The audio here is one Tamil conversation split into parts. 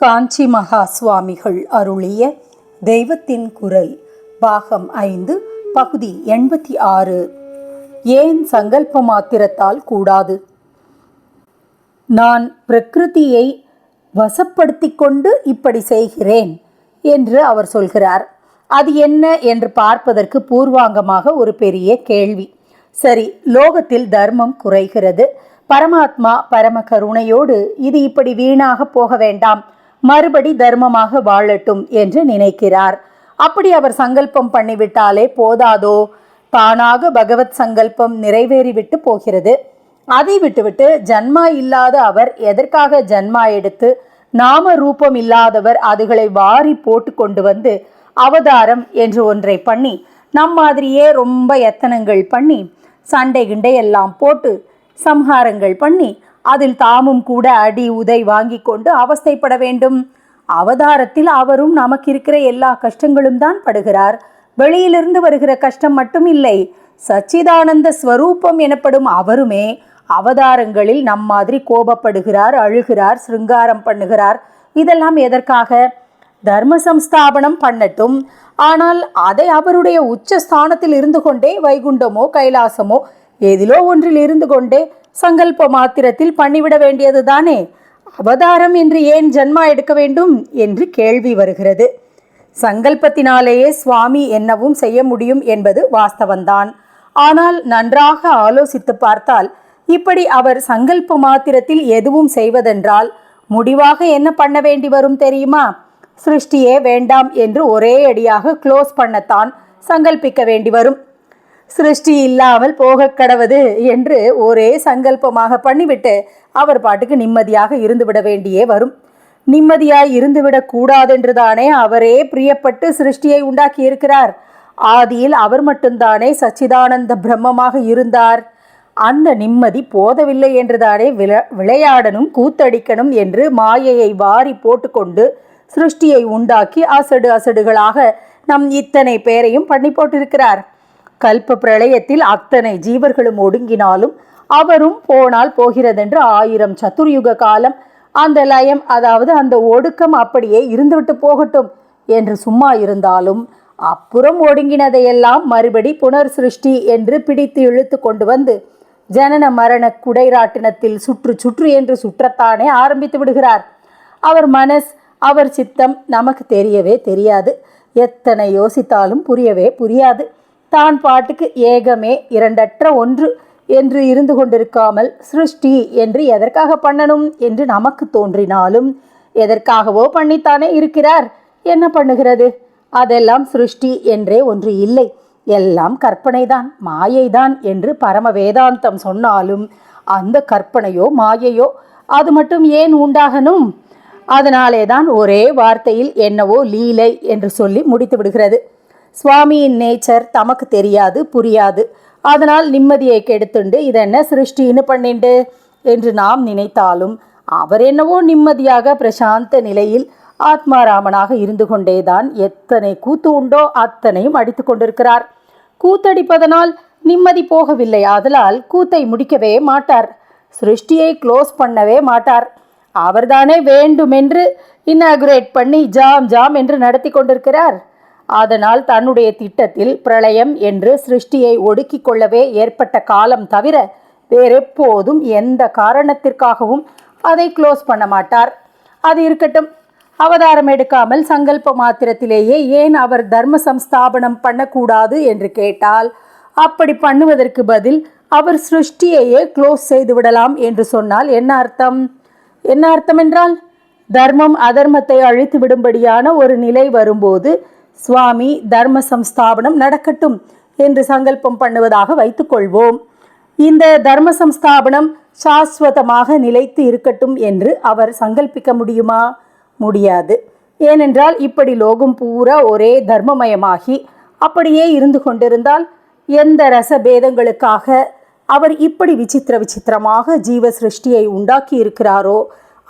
காஞ்சி மகா சுவாமிகள் அருளிய தெய்வத்தின் குரல் பாகம் ஐந்து பகுதி எண்பத்தி ஆறு. ஏன் சங்கல்ப மாத்திரத்தால் கூடாது? நான் பிரகிருதியை வசப்படுத்திக் கொண்டு இப்படி செய்கிறேன் என்று அவர் சொல்கிறார். அது என்ன என்று பார்ப்பதற்கு பூர்வாங்கமாக ஒரு பெரிய கேள்வி. சரி லோகத்தில் தர்மம் குறைகிறது. பரமாத்மா பரம கருணையோடு இது இப்படி வீணாக போக வேண்டாம். மறுபடி தர்மமாக வாழட்டும் என்று நினைக்கிறார். அப்படி அவர் சங்கல்பம் பண்ணிவிட்டாலே போதாதோ? தானாக பகவத் சங்கல்பம் நிறைவேறிவிட்டு போகிறது. அதை விட்டுவிட்டு ஜன்மா இல்லாத அவர் எதற்காக ஜன்மா எடுத்து நாம ரூபம் இல்லாதவர் அதுகளை வாரி போட்டு கொண்டு வந்து அவதாரம் என்று ஒன்றை பண்ணி நம் மாதிரியே ரொம்ப எத்தனங்கள் பண்ணி சண்டை கிண்டை எல்லாம் போட்டு சம்ஹாரங்கள் பண்ணி அதில் தாமும் கூட அடி உதை வாங்கி கொண்டு அவஸ்தைப்பட வேண்டும். அவதாரத்தில் அவரும் நமக்கு இருக்கிற எல்லா கஷ்டங்களும் தான் படுகிறார். வெளியிலிருந்து வருகிற கஷ்டம் மட்டும் இல்லை சச்சிதானந்த ஸ்வரூபம் எனப்படும் அவருமே அவதாரங்களில் நம் மாதிரி கோபப்படுகிறார் அழுகிறார் சிருங்காரம் பண்ணுகிறார். இதெல்லாம் எதற்காக? தர்ம சம்ஸ்தாபனம் பண்ணட்டும். ஆனால் அதை அவருடைய உச்ச ஸ்தானத்தில் இருந்து கொண்டே வைகுண்டமோ கைலாசமோ எதிலோ ஒன்றில் இருந்து கொண்டே சங்கல்ப மாத்திரத்தில் பண்ணிவிட வேண்டியது தானே? அவதாரம் என்று ஏன் ஜன்மா எடுக்க வேண்டும் என்று கேள்வி வருகிறது. சங்கல்பத்தினாலேயே சுவாமி என்னவும் செய்ய முடியும் என்பது வாஸ்தவந்தான் ஆனால் நன்றாக ஆலோசித்து பார்த்தால் இப்படி அவர் சங்கல்ப மாத்திரத்தில் எதுவும் செய்வதென்றால் முடிவாக என்ன பண்ண வேண்டி வரும் தெரியுமா? சிருஷ்டியே வேண்டாம் என்று ஒரே அடியாக க்ளோஸ் பண்ணத்தான் சங்கல்பிக்க வேண்டி வரும். சிருஷ்டி இல்லாமல் போக கடவது என்று ஒரே சங்கல்பமாக பண்ணிவிட்டு அவர் பாட்டுக்கு நிம்மதியாக இருந்துவிட வேண்டியே வரும். நிம்மதியாய் இருந்துவிடக் கூடாதென்றுதானே அவரே பிரியப்பட்டு சிருஷ்டியை உண்டாக்கி இருக்கிறார் ஆதியில் அவர் மட்டும்தானே சச்சிதானந்த பிரம்மமாக இருந்தார். அந்த நிம்மதி போதவில்லை என்றுதானே விள விளையாடணும் கூத்தடிக்கணும் என்று மாயையை வாரி போட்டுக்கொண்டு சிருஷ்டியை உண்டாக்கி அசடு அசடுகளாக நம் இத்தனை பேரையும் பண்ணி போட்டிருக்கிறார். கல்ப பிரளயத்தில் அத்தனை ஜீவர்களும் ஒடுங்கினாலும் அவரும் போனால் போகிறதென்று ஆயிரம் சதுர்யுக காலம் அந்த லயம் அதாவது அந்த ஒடுக்கம் அப்படியே இருந்துவிட்டு போகட்டும் என்று சும்மா இருந்தாலும் அப்புறம் ஒடுங்கினதையெல்லாம் மறுபடி புனர் சிருஷ்டி என்று பிடித்து இழுத்து கொண்டு வந்து ஜனன மரண குடைராட்டினத்தில் சுற்று சுற்று என்று சுற்றத்தானே ஆரம்பித்து விடுகிறார். அவர் மனஸ் அவர் சித்தம் நமக்கு தெரியவே தெரியாது. எத்தனை யோசித்தாலும் புரியவே புரியாது. தான் பாட்டுக்கு ஏகமே இரண்டற்ற ஒன்று என்று இருந்து கொண்டிருக்காமல் சிருஷ்டி என்று எதற்காக பண்ணணும் என்று நமக்கு தோன்றினாலும் எதற்காகவோ பண்ணித்தானே இருக்கிறார். என்ன பண்ணுகிறது? அதெல்லாம் சிருஷ்டி என்றே ஒன்று இல்லை. எல்லாம் கற்பனைதான் மாயைதான் என்று பரம வேதாந்தம் சொன்னாலும் அந்த கற்பனையோ மாயையோ அது மட்டும் ஏன் உண்டாகணும்? அதனாலே தான் ஒரே வார்த்தையில் என்னவோ லீலை என்று சொல்லி முடித்து விடுகிறது. சுவாமியின் நேச்சர் தமக்கு தெரியாது புரியாது. அதனால் நிம்மதியை கெடுத்துண்டு இதென்ன சிருஷ்டின்னு பண்ணிண்டு என்று நாம் நினைத்தாலும் அவர் என்னவோ நிம்மதியாக பிரசாந்த நிலையில் ஆத்மாராமனாக இருந்து கொண்டேதான் எத்தனை கூத்து உண்டோ அத்தனையும் அடித்து கொண்டிருக்கிறார். கூத்தடிப்பதனால் நிம்மதி போகவில்லை. ஆதலால் கூத்தை முடிக்கவே மாட்டார். சிருஷ்டியை க்ளோஸ் பண்ணவே மாட்டார். அவர்தானே வேண்டுமென்று இன்னாகுரேட் பண்ணி ஜாம் ஜாம் என்று நடத்தி கொண்டிருக்கிறார். அதனால் தன்னுடைய திட்டத்தில் பிரளயம் என்று சிருஷ்டியை ஒடுக்கிக் கொள்ளவே ஏற்பட்ட காலம் தவிர வேறெப்போதும் எந்த காரணத்திற்காகவும் அதை க்ளோஸ் பண்ண மாட்டார். அது இருக்கட்டும். அவதாரம் எடுக்காமல் சங்கல்ப மாத்திரத்திலேயே ஏன் அவர் தர்ம சம்ஸ்தாபனம் பண்ணக்கூடாது என்று கேட்டால் அப்படி பண்ணுவதற்கு பதில் அவர் சிருஷ்டியையே க்ளோஸ் செய்து விடலாம் என்று சொன்னால் என்ன அர்த்தம்? என்ன அர்த்தம் என்றால் தர்மம் அதர்மத்தை அழித்து விடும்படியான ஒரு நிலை வரும்போது சுவாமி தர்ம சம்ஸ்தாபனம் நடக்கட்டும் என்று சங்கல்பம் பண்ணுவதாக வைத்துக்கொள்வோம் இந்த தர்ம சம்ஸ்தாபனம் சாஸ்வதமாக நிலைத்து இருக்கட்டும் என்று அவர் சங்கல்பிக்க முடியுமா? முடியாது. ஏனென்றால் இப்படி லோகம் பூரா ஒரே தர்மமயமாகி அப்படியே இருந்து கொண்டிருந்தால் எந்த ரசபேதங்களுக்காக அவர் இப்படி விசித்திர விசித்திரமாக ஜீவ சிருஷ்டியை உண்டாக்கி இருக்கிறாரோ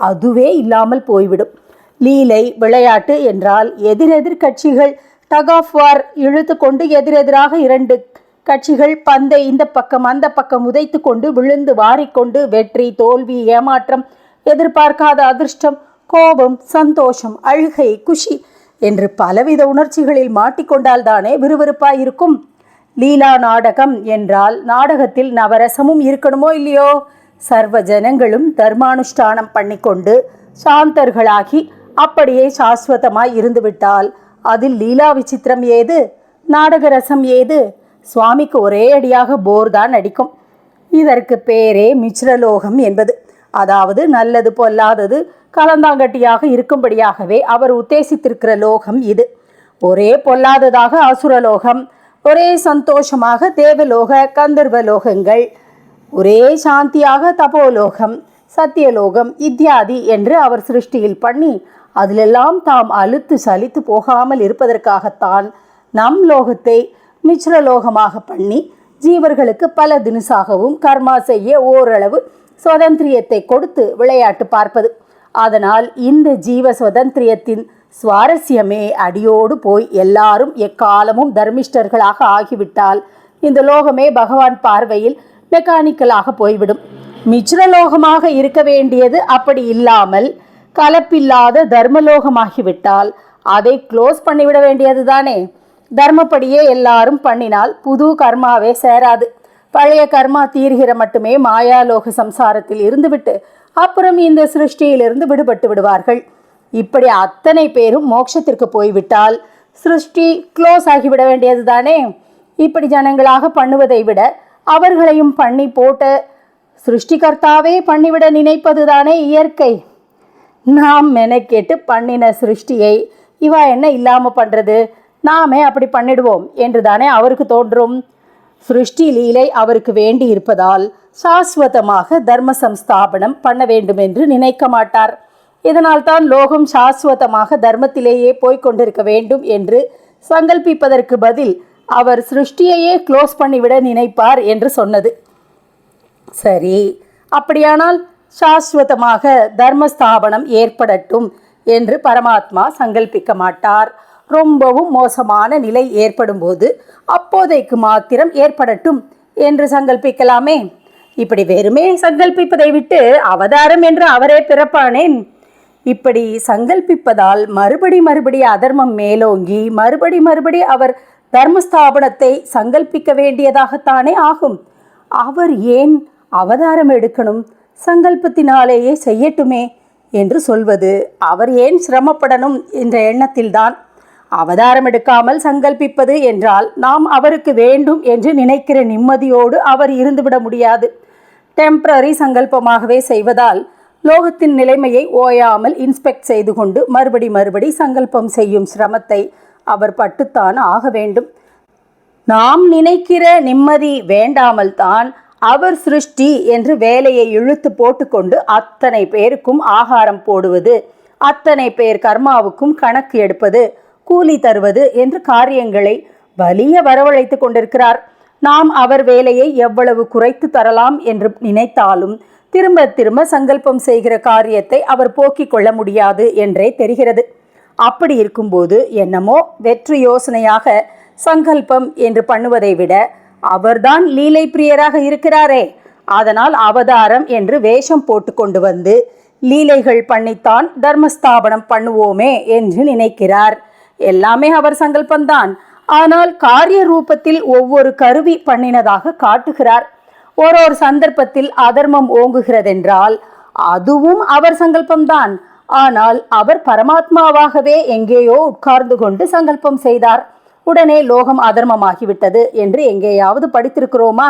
அதுவே இல்லாமல் போய்விடும். லீலை விளையாட்டு என்றால் எதிரெதிர் கட்சிகள் டக் ஆஃப் வார் இழுத்து கொண்டு எதிரெதிராக இரண்டு கட்சிகள் பந்தை இந்த பக்கம் அந்த பக்கம் உதைத்து கொண்டு விழுந்து வாரிக்கொண்டு வெற்றி தோல்வி ஏமாற்றம் எதிர்பார்க்காத அதிர்ஷ்டம் கோபம் சந்தோஷம் அழுகை குஷி என்று பலவித உணர்ச்சிகளில் மாட்டிக்கொண்டால்தானே விறுவிறுப்பாயிருக்கும். லீலா நாடகம் என்றால் நாடகத்தில் நவரசமும் இருக்கணுமோ இல்லையோ? சர்வ ஜனங்களும் தர்மானுஷ்டானம் பண்ணிக்கொண்டு சாந்தர்களாகி அப்படியே சாஸ்வதமாய் இருந்துவிட்டால் அதில் லீலா விசித்திரம் ஏது? நாடக ரசம் ஏது? சுவாமிக்கு ஒரே அடியாக போர் தான் அடிக்கும். இதற்கு பேரே மிச்ரலோகம் என்பது. அதாவது நல்லது பொல்லாதது கலந்தாங்கட்டியாக இருக்கும்படியாகவே அவர் உத்தேசித்திருக்கிற லோகம் இது. ஒரே பொல்லாததாக அசுரலோகம் ஒரே சந்தோஷமாக தேவலோக கந்தர்வ லோகங்கள் ஒரே சாந்தியாக தபோலோகம் சத்தியலோகம் இத்தியாதி என்று அவர் சிருஷ்டியில் பண்ணி அதிலெல்லாம் தாம் அழுத்து சலித்து போகாமல் இருப்பதற்காகத்தான் நம் லோகத்தை மிச்ரலோகமாக பண்ணி ஜீவர்களுக்கு பல தினசாகவும் கர்மா செய்ய ஓரளவு சுதந்திரியத்தை கொடுத்து விளையாட்டு பார்ப்பது. அதனால் இந்த ஜீவ சுதந்திரியத்தின் சுவாரஸ்யமே அடியோடு போய் எல்லாரும் எக்காலமும் தர்மிஷ்டர்களாக ஆகிவிட்டால் இந்த லோகமே பகவான் பார்வையில் மெக்கானிக்கலாக போய்விடும். மிச்ரலோகமாக இருக்க வேண்டியது அப்படி இல்லாமல் கலப்பில்லாத தர்மலோகமாகிவிட்டால் அதை க்ளோஸ் பண்ணிவிட வேண்டியது தானே தர்மப்படியே எல்லாரும் பண்ணினால் புது கர்மாவே சேராது. பழைய கர்மா தீர்கிற மட்டுமே மாயாலோக சம்சாரத்தில் இருந்துவிட்டு அப்புறம் இந்த சிருஷ்டியிலிருந்து விடுபட்டு விடுவார்கள். இப்படி அத்தனை பேரும் மோட்சத்திற்கு போய்விட்டால் சிருஷ்டி க்ளோஸ் ஆகிவிட வேண்டியது தானே இப்படி ஜனங்களாக பண்ணுவதை விட அவர்களையும் பண்ணி போட்டு சிருஷ்டிகர்த்தாவே பண்ணிவிட நினைப்பது தானே இயற்கை? நாம் மெனக்கேட்டு பண்ணின சிருஷ்டியை இவா என்ன இல்லாமல் பண்ணுறது நாமே அப்படி பண்ணிடுவோம் என்று தானே அவருக்கு தோன்றும். சிருஷ்டி லீலை அவருக்கு வேண்டி இருப்பதால் சாஸ்வதமாக தர்ம சம்ஸ்தாபனம் பண்ண வேண்டும் என்று நினைக்க மாட்டார். இதனால் தான் லோகம் சாஸ்வதமாக தர்மத்திலேயே போய்க் கொண்டிருக்க வேண்டும் என்று சங்கல்பிப்பதற்கு பதில் அவர் சிருஷ்டியையே க்ளோஸ் பண்ணிவிட நினைப்பார் என்று சொன்னது. சரி அப்படியானால் சாஸ்வதமாக தர்மஸ்தாபனம் ஏற்படட்டும் என்று பரமாத்மா சங்கல்பிக்க மாட்டார். ரொம்பவும் மோசமான நிலை ஏற்படும்போது அப்போதைக்கு மாத்திரம் ஏற்படட்டும் என்று சங்கல்பிக்கலாமே. இப்படி வெறுமே சங்கல்பிப்பதை விட்டு அவதாரம் என்று அவரே பிறப்பானேன். இப்படி சங்கல்பிப்பதால் மறுபடி மறுபடி அதர்மம் மேலோங்கி மறுபடி மறுபடி அவர் தர்மஸ்தாபனத்தை சங்கல்பிக்க வேண்டியதாகத்தானே ஆகும். அவர் ஏன் அவதாரம் எடுக்கணும்? சங்கல்பத்தினாலேயே செய்யட்டுமே என்று சொல்வது அவர் ஏன் சிரமப்படணும் என்ற எண்ணத்தில்தான். அவதாரம் எடுக்காமல் சங்கல்பிப்பது என்றால் நாம் அவருக்கு வேண்டும் என்று நினைக்கிற நிம்மதியோடு அவர் இருந்துவிட முடியாது. டெம்பரரி சங்கல்பமாகவே செய்வதால் லோகத்தின் நிலைமையை ஓயாமல் இன்ஸ்பெக்ட் செய்து கொண்டு மறுபடி மறுபடி சங்கல்பம் செய்யும் சிரமத்தை அவர் பட்டுத்தான் ஆக வேண்டும். நாம் நினைக்கிற நிம்மதி வேண்டாமல் தான் அவர் சிருஷ்டி என்று வேலையை இழுத்து போட்டுக்கொண்டு அத்தனை பேருக்கும் ஆகாரம் போடுவது அத்தனை பேர் கர்மாவுக்கும் கணக்கு எடுப்பது கூலி தருவது என்று காரியங்களை வலிய வரவழைத்து கொண்டிருக்கிறார். நாம் அவர் வேலையை எவ்வளவு குறைத்து தரலாம் என்று நினைத்தாலும் திரும்ப திரும்ப சங்கல்பம் செய்கிற காரியத்தை அவர் போக்கிக் கொள்ள முடியாது என்றே தெரிகிறது. அப்படி இருக்கும்போது என்னமோ வெற்று யோசனையாக சங்கல்பம் என்று பண்ணுவதை விட அவர்தான் லீலை பிரியராக இருக்கிறாரே. அதனால் அவதாரம் என்று வேஷம் போட்டு கொண்டு வந்து லீலைகள் பண்ணித்தான் தர்மஸ்தாபனம் பண்ணுவோமே என்று நினைக்கிறார். எல்லாமே அவர் சங்கல்பந்தான். ஆனால் காரிய ரூபத்தில் ஒவ்வொரு கருவி பண்ணினதாக காட்டுகிறார். ஒரு ஒரு சந்தர்ப்பத்தில் அதர்மம் ஓங்குகிறதென்றால் அதுவும் அவர் சங்கல்பம்தான் ஆனால் அவர் பரமாத்மாவாகவே எங்கேயோ உட்கார்ந்து கொண்டு சங்கல்பம் செய்தார். உடனே லோகம் அதர்மமாகிவிட்டது என்று எங்கேயாவது படித்திருக்கிறோமா?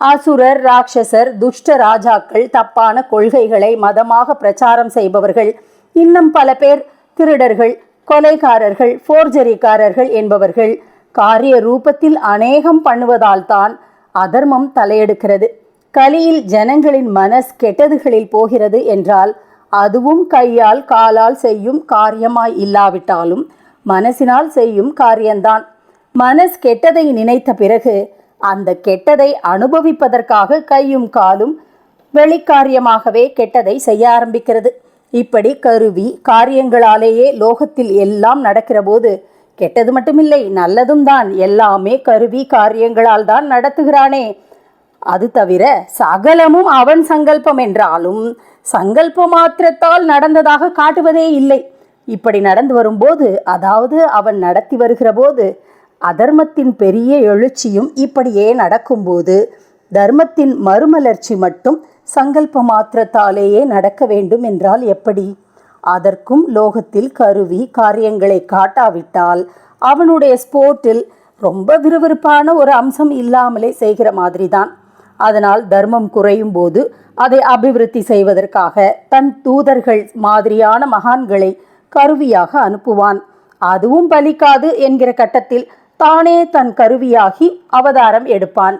அசுரர் ராட்சசர் துஷ்ட ராஜாக்கள் தப்பான கொள்கைகளை மதமாக பிரச்சாரம் செய்பவர்கள் இன்னும் பல பேர் திருடர்கள் கொலைகாரர்கள் ஃபோர்ஜரிக்காரர்கள் என்பவர்கள் காரிய ரூபத்தில் அநேகம் பண்ணுவதால் தான் அதர்மம் தலையெடுக்கிறது. கலியில் ஜனங்களின் மனஸ் கெட்டதுகளில் போகிறது என்றால் அதுவும் கையால் காலால் செய்யும் காரியமாய் இல்லாவிட்டாலும் மனசினால் செய்யும் காரியம்தான் மனஸ் கெட்டதை நினைத்த பிறகு அந்த கெட்டதை அனுபவிப்பதற்காக கையும் காலும் வெளிக்காரியமாகவே கெட்டதை செய்ய ஆரம்பிக்கிறது. இப்படி கருவி காரியங்களாலேயே லோகத்தில் எல்லாம் நடக்கிற போது கெட்டது மட்டுமில்லை நல்லதும் தான். எல்லாமே கருவி காரியங்களால் தான் நடத்துகிறானே. அது தவிர சகலமும் அவன் சங்கல்பம் என்றாலும் சங்கல்ப மாத்திரத்தால் நடந்ததாக காட்டுவதே இல்லை. இப்படி நடந்து வரும்போது அதாவது அவன் நடத்தி வருகிற போது அதர்மத்தின் பெரிய எழுச்சியும் இப்படியே நடக்கும்போது தர்மத்தின் மறுமலர்ச்சி மட்டும் சங்கல்ப மாத்திரத்தாலேயே நடக்க வேண்டும் என்றால் எப்படி? அதற்கும் லோகத்தில் கருவி காரியங்களை காட்டாவிட்டால் அவனுடைய ஸ்போர்ட்டில் ரொம்ப விறுவிறுப்பான ஒரு அம்சம் இல்லாமலே செய்கிற மாதிரி தான் அதனால் தர்மம் குறையும் போது அதை அபிவிருத்தி செய்வதற்காக தன் தூதர்கள் மாதிரியான மகான்களை கருவியாக அனுப்புவான். அதுவும் பலிக்காது என்கிற கட்டத்தில் தானே தன் கருவியாகி அவதாரம் எடுப்பான்.